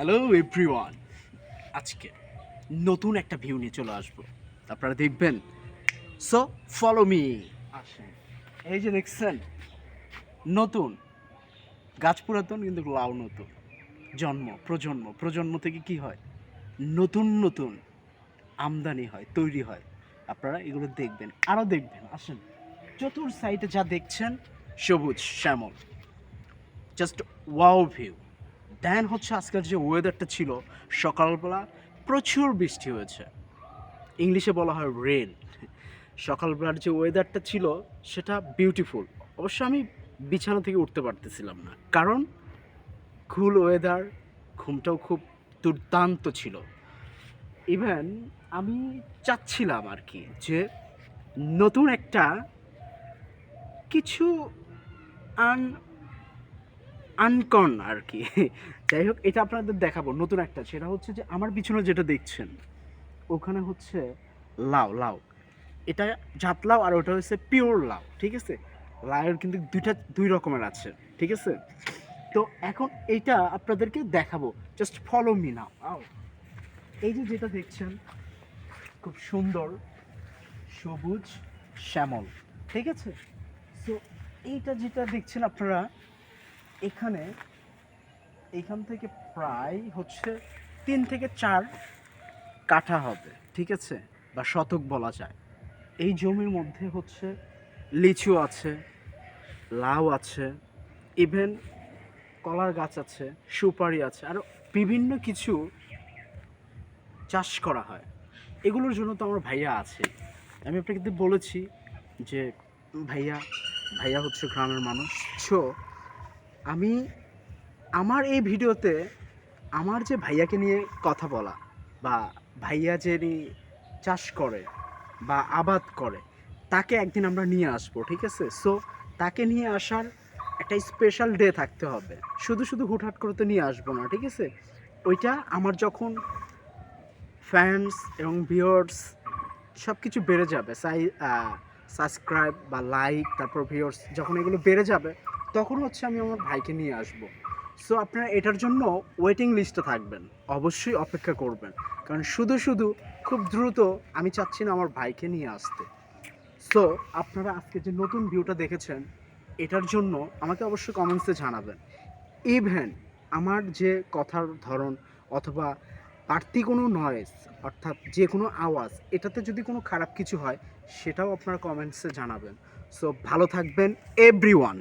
Hello everyone. আজকে নতুন একটা ভিউ নিয়ে চলে আসব। আপনারা দেখবেন। সো ফলো মি আসেন। এই যে দেখছেন, নতুন। গাছ পুরাতন কিন্তু লাউ নতুন। জন্ম, প্রজন্ম। প্রজন্ম থেকে কি হয়? নতুন নতুন আমদানি হয়, তৈরি হয়। আপনারা এগুলো দেখবেন আরও দেখবেন। আসেন। চতুর সাইডে যা দেখছেন, সবুজ, শ্যামল। জাস্ট ওয়াও ভিউ দেন হচ্ছে আজকের যে ওয়েদারটা ছিল, সকালবেলা প্রচুর বৃষ্টি হয়েছে। ইংলিশে বলা হয় রেন সকালবেলার যে ওয়েদারটা ছিল, সেটা বিউটিফুল অবশ্য আমি বিছানা থেকে উঠতে পারতেছিলাম না। কারণ কুল ওয়েদার ঘুমটাও খুব দুর্দান্ত ছিল। ইভেন আমি চাচ্ছিলাম আর কি যে নতুন একটা কিছু আন আনকন আর কি। যাই হোক, এটা আপনাদের দেখাবো নতুন একটা, সেটা হচ্ছে যে আমার পিছনে যেটা দেখছেন, ওখানে হচ্ছে লাউ লাউ। এটা জাত লাউ আর ওটা হচ্ছে পিওর লাউ, ঠিক আছে? লাউয়ের কিন্তু দুইটা, দুই রকমের আছে, ঠিক আছে? তো এখন এটা আপনাদেরকে দেখাবো জাস্ট ফলো মি নাও আও এই যে যেটা দেখছেন, খুব সুন্দর, সবুজ শ্যামল, ঠিক আছে? সো এইটা যেটা দেখছেন আপনারা এখানে এখান থেকে প্রায় হচ্ছে তিন থেকে চার কাঠা হবে, ঠিক আছে? বা শতক বলা যায়। এই জমির মধ্যে হচ্ছে লিচু আছে, লাউ আছে ইভেন কলার গাছ আছে, সুপারি আছে, আর বিভিন্ন কিছু চাষ করা হয়। এগুলোর জন্য তো আমার ভাইয়া আছে। আমি আপনাকে বলেছি যে, ভাইয়া ভাইয়া হচ্ছে গ্রামের মানুষ। সো আমি, আমার এই ভিডিওতে আমার যে ভাইয়াকে নিয়ে কথা বলা বা ভাইয়া যে চাষ করে বা আবাদ করে, তাকে একদিন আমরা নিয়ে আসব, ঠিক আছে? সো তাকে নিয়ে আসার একটা স্পেশাল ডে থাকতে হবে। শুধু শুধু হুটহাট করে তো নিয়ে আসব না, ঠিক আছে? ওইটা আমার যখন ফ্যান্স এবং ভিউয়ার্স সব কিছু বেড়ে যাবে, সাই সাবস্ক্রাইব বা লাইক তারপর ভিউয়ার্স যখন এগুলো বেড়ে যাবে তখন হচ্ছে আমি আমার ভাইকে নিয়ে আসব। সো আপনারা এটার জন্য ওয়েটিং লিস্টে থাকবেন। অবশ্যই অপেক্ষা করবেন। কারণ শুধু শুধু খুব দ্রুত আমি চাচ্ছি না আমার ভাইকে নিয়ে আসতে। সো আপনারা আজকে যে নতুন ভিউটা দেখেছেন, এটার জন্য আমাকে অবশ্যই কমেন্টসে জানাবেন। ইভেন আমার যে কথার ধরন অথবা বাড়তি কোনো নয়েজ অর্থাৎ যে কোনো আওয়াজ, এটাতে যদি কোনো খারাপ কিছু হয়, সেটাও আপনারা কমেন্টসে জানাবেন। সো ভালো থাকবেন এভরিওয়ান